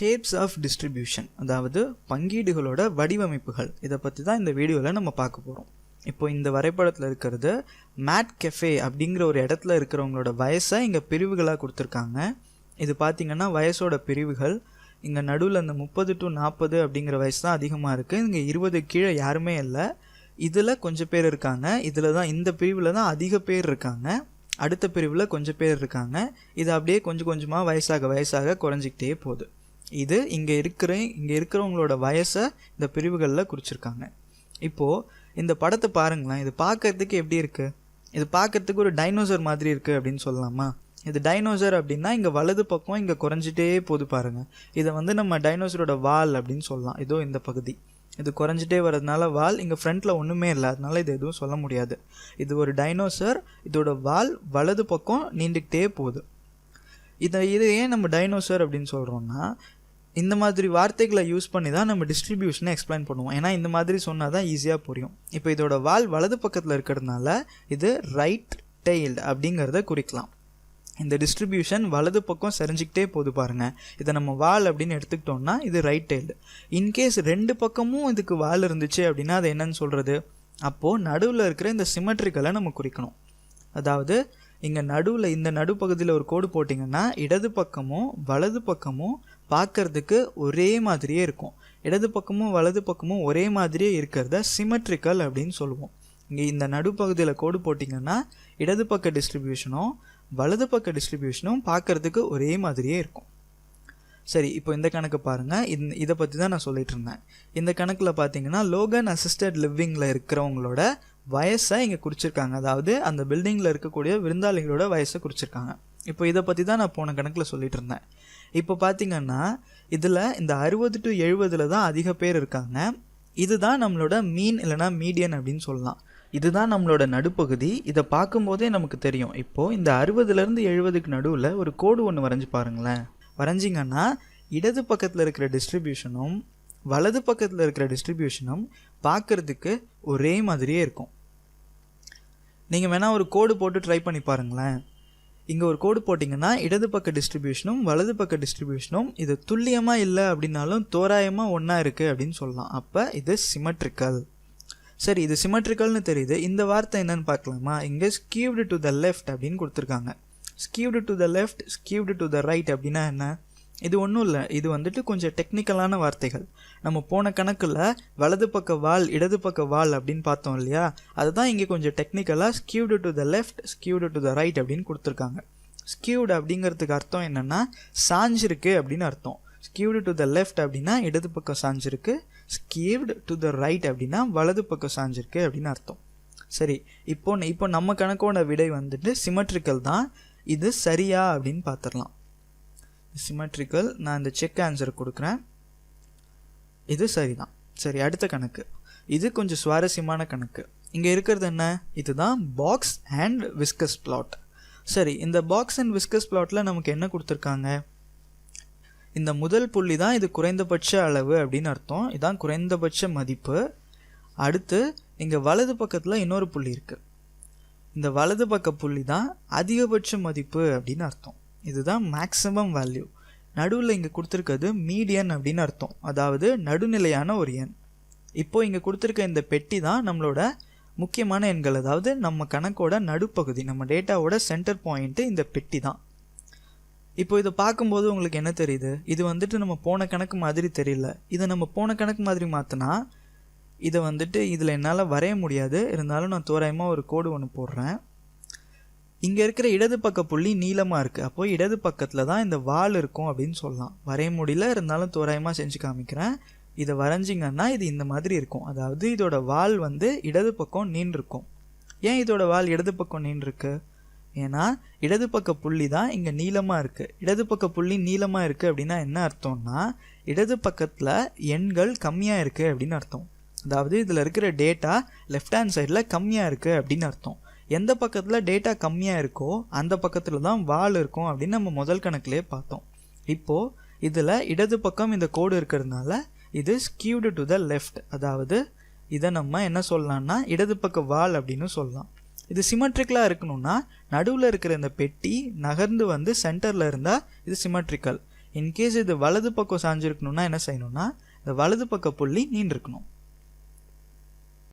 Shapes of distribution அதாவது பங்கீடுகளோட வடிவமைப்புகள். இதை பற்றி தான் இந்த வீடியோவில் நம்ம பார்க்க போகிறோம் இப்போ இந்த வரைபடத்தில் இருக்கிறது மேட் கெஃபே அப்படிங்கிற ஒரு இடத்துல இருக்கிறவங்களோட வயசை இங்கே பிரிவுகளாக கொடுத்துருக்காங்க. இது பார்த்திங்கன்னா வயசோட பிரிவுகள். இங்கே நடுவில் அந்த முப்பது டு நாற்பது அப்படிங்கிற வயசு தான் அதிகமாக இருக்குது இங்கே இருபது கீழே யாருமே இல்லை. இதில் கொஞ்சம் பேர் இருக்காங்க. இதில் தான் இந்த பிரிவில் தான் அதிக பேர் இருக்காங்க. அடுத்த பிரிவில் கொஞ்சம் பேர் இருக்காங்க. இது அப்படியே கொஞ்சம் கொஞ்சமாக வயசாக வயசாக குறைஞ்சிக்கிட்டே போகுது. இது இங்கே இருக்கிற இங்கே இருக்கிறவங்களோட வயசை இந்த பிரிவுகளில் குறிச்சிருக்காங்க. இப்போது இந்த படத்தை பாருங்களேன். இது பார்க்கறதுக்கு எப்படி இருக்குது இது பார்க்கறதுக்கு ஒரு டைனோசர் மாதிரி இருக்குது அப்படின்னு சொல்லலாமா? இது டைனோசர் அப்படின்னா இங்கே வலது பக்கம் இங்கே குறைஞ்சிட்டே போகுது பாருங்கள் இதை வந்து நம்ம டைனோசரோட வால் அப்படின்னு சொல்லலாம். இதோ இந்த பகுதி. இது குறைஞ்சிட்டே வர்றதுனால வால் இங்கே ஃப்ரண்ட்டில் ஒன்றுமே இல்லை. அதனால இது எதுவும் சொல்ல முடியாது. இது ஒரு டைனோசர் இதோட வால் வலது பக்கம் நீண்டுக்கிட்டே போகுது. இதை இது ஏன் நம்ம டைனோசர் அப்படின்னு சொல்கிறோம்னா இந்த மாதிரி வார்த்தைகளை யூஸ் பண்ணி தான் நம்ம டிஸ்ட்ரிபியூஷனை எக்ஸ்பிளைன் பண்ணுவோம். ஏன்னா இந்த மாதிரி சொன்னால் தான் ஈஸியாக புரியும். இப்போ இதோட வால் வலது பக்கத்தில் இருக்கிறதுனால இது ரைட் டெய்ல்டு அப்படிங்கிறத குறிக்கலாம். இந்த டிஸ்ட்ரிபியூஷன் வலது பக்கம் சரிஞ்சிக்கிட்டே போகுது பாருங்கள் இதை நம்ம வால் அப்படின்னு எடுத்துக்கிட்டோம்னா இது ரைட் டெய்ல்டு இன்கேஸ் ரெண்டு பக்கமும் இதுக்கு வால் இருந்துச்சு அப்படின்னா அது என்னன்னு சொல்கிறது அப்போது நடுவில் இருக்கிற இந்த சிமெட்ரிக்கலை நம்ம குறிக்கணும். அதாவது இங்கே நடுவில் இந்த நடுப்பகுதியில் ஒரு கோடு போட்டிங்கன்னா இடது பக்கமும் வலது பக்கமும் பார்க்கறதுக்கு ஒரே மாதிரியே இருக்கும். இடது பக்கமும் வலது பக்கமும் ஒரே மாதிரியே இருக்கிறத சிமெட்ரிக்கல் அப்படின்னு சொல்லுவோம். இங்கே இந்த நடுப்பகுதியில் கோடு போட்டிங்கன்னா இடது பக்க டிஸ்ட்ரிபியூஷனும் வலது பக்க டிஸ்ட்ரிபியூஷனும் பார்க்கறதுக்கு ஒரே மாதிரியே இருக்கும். சரி இப்போ இந்த கணக்கு பாருங்கள் இந்த இதை பற்றி தான் நான் சொல்லிட்டு இருந்தேன். இந்த கணக்கில் பார்த்தீங்கன்னா லோகன் அசிஸ்டட் லிவிங்கில் இருக்கிறவங்களோட வயசை இங்கே குறிச்சிருக்காங்க. அதாவது அந்த பில்டிங்கில் இருக்கக்கூடிய விருந்தாளிகளோட வயசை குறிச்சிருக்காங்க. இப்போ இதை பற்றி தான் நான் போன கணக்கில் சொல்லிட்டு இருந்தேன். இப்போ பார்த்திங்கன்னா இதில் இந்த அறுபது டு எழுபதில் தான் அதிக பேர் இருக்காங்க. இதுதான் நம்மளோட மீன் இல்லைனா மீடியன் அப்படின்னு சொல்லலாம். இதுதான் நம்மளோட நடுப்பகுதி. இதை பார்க்கும்போதே நமக்கு தெரியும். இப்போது இந்த அறுபதுலேருந்து எழுபதுக்கு நடுவில் ஒரு கோடு ஒன்று வரைஞ்சி பாருங்களேன். வரைஞ்சிங்கன்னா இடது பக்கத்தில் இருக்கிற டிஸ்ட்ரிபியூஷனும் வலது பக்கத்தில் இருக்கிற டிஸ்ட்ரிபியூஷனும் பார்க்குறதுக்கு ஒரே மாதிரியே இருக்கும். நீங்கள் வேணால் ஒரு கோடு போட்டு ட்ரை பண்ணி பாருங்களேன். இங்கே ஒரு கோடு போட்டிங்கன்னா இடது பக்க டிஸ்ட்ரிபியூஷனும் வலது பக்க டிஸ்ட்ரிபியூஷனும் இது துல்லியமாக இல்லை அப்படின்னாலும் தோராயமாக ஒன்றா இருக்குது அப்படின்னு சொல்லலாம். அப்போ இது சிமெட்ரிக்கல் சரி இது சிமெட்ரிக்கல்னு தெரியுது. இந்த வார்த்தை என்னன்னு பார்க்கலாமா? இங்கே ஸ்கீவ்டு டு த லெஃப்ட் அப்படின்னு கொடுத்துருக்காங்க. Skewed to the left skewed to the right அப்படின்னா என்ன? இது ஒன்றும் இல்லை. இது வந்துட்டு கொஞ்சம் டெக்னிக்கலான வார்த்தைகள். நம்ம போன கணக்கில் வலது பக்க வால் இடது பக்க வால் அப்படின்னு பார்த்தோம் இல்லையா? அதுதான் இங்கே கொஞ்சம் டெக்னிக்கலாக skewed to the left skewed to the right அப்படின்னு கொடுத்துருக்காங்க. ஸ்கியூடு அப்படிங்கிறதுக்கு அர்த்தம் என்னென்னா சாஞ்சிருக்கு அப்படின்னு அர்த்தம். ஸ்கியூடு டு த லெஃப்ட் அப்படின்னா இடது பக்கம் சாஞ்சிருக்கு ஸ்கீவ்டு டு த ரைட் அப்படின்னா வலது பக்கம் சாஞ்சிருக்கு அப்படின்னு அர்த்தம். சரி இப்போ இப்போ நம்ம கணக்கோட விடை வந்துட்டு சிமெட்ரிக்கல் தான். இது சரியா அப்படின்னு பார்த்துடலாம். சிமெட்ரிக்கல் நான் இந்த செக் ஆன்சர் கொடுக்குறேன். இது சரிதான். சரி அடுத்த கணக்கு. இது கொஞ்சம் சுவாரஸ்யமான கணக்கு. இங்கே இருக்கிறது என்ன? இதுதான் பாக்ஸ் அண்ட் விஸ்கஸ் பிளாட் சரி இந்த பாக்ஸ் அண்ட் விஸ்கஸ் பிளாட்டில் நமக்கு என்ன கொடுத்துருக்காங்க? இந்த முதல் புள்ளி தான் இது குறைந்தபட்ச அளவு அப்படின்னு அர்த்தம். இதுதான் குறைந்தபட்ச மதிப்பு. அடுத்து இங்கே வலது பக்கத்தில் இன்னொரு புள்ளி இருக்குது இந்த வலது பக்க புள்ளி தான் அதிகபட்ச மதிப்பு அப்படின்னு அர்த்தம். இதுதான் மேக்ஸிமம் வேல்யூ நடுவில் இங்கே கொடுத்துருக்கிறது மீடியன் அப்படின்னு அர்த்தம். அதாவது நடுநிலையான ஒரு எண். இப்போது இங்கே கொடுத்துருக்க இந்த பெட்டி தான் நம்மளோட முக்கியமான எண்கள். அதாவது நம்ம கணக்கோட நடுப்பகுதி நம்ம டேட்டாவோட சென்டர் பாயிண்ட்டு இந்த பெட்டி தான். இப்போ இதை பார்க்கும்போது உங்களுக்கு என்ன தெரியுது? இது வந்துட்டு நம்ம போன கணக்கு மாதிரி தெரியல. இதை நம்ம போன கணக்கு மாதிரி மாற்றினா இதை வந்துட்டு இதில் என்னால் வரைய முடியாது. இருந்தாலும் நான் தோராயமாக ஒரு கோடு ஒன்று போடுறேன். இங்கே இருக்கிற இடது பக்க புள்ளி நீளமாக இருக்குது அப்போ இடது பக்கத்தில் தான் இந்த வால் இருக்கும் அப்படின்னு சொல்லலாம். வரைய முடியல இருந்தாலும் தோராயமாக செஞ்சு காமிக்கிறேன். இதை வரைஞ்சிங்கன்னா இது இந்த மாதிரி இருக்கும். அதாவது இதோட வால் வந்து இடது பக்கம் நீண்டிருக்கும். ஏன் இதோட வால் இடது பக்கம் நீண்டிருக்கு? ஏன்னா இடது பக்க புள்ளி தான் இங்கே நீளமாக இருக்குது இடது பக்க புள்ளி நீளமாக இருக்குது அப்படின்னா என்ன அர்த்தம்னா இடது பக்கத்தில் எண்கள் கம்மியாக இருக்குது அப்படின்னு அர்த்தம். அதாவது இதில் இருக்கிற டேட்டா லெஃப்ட் ஹேண்ட் சைடில் கம்மியாக இருக்குது அப்படின்னு அர்த்தம். எந்த பக்கத்தில் டேட்டா கம்மியாக இருக்கோ அந்த பக்கத்தில் தான் வால் இருக்கும் அப்படின்னு நம்ம முதல் கணக்குலேயே பார்த்தோம். இப்போது இதில் இடது பக்கம் இந்த கோடு இருக்கிறதுனால இது ஸ்கியூடு டு த லெஃப்ட் அதாவது இதை நம்ம என்ன சொல்லலாம்னா இடது பக்க வால் அப்படின்னு சொல்லலாம். இது சிமெட்ரிக்கலாக இருக்கணும்னா நடுவில் இருக்கிற இந்த பெட்டி நகர்ந்து வந்து சென்டரில் இருந்தால் இது சிமெட்ரிக்கல் இன்கேஸ் இது வலது பக்கம் சாஞ்சிருக்கணும்னா என்ன செய்யணும்னா இந்த வலது பக்க புள்ளி நீண்டிருக்கணும்.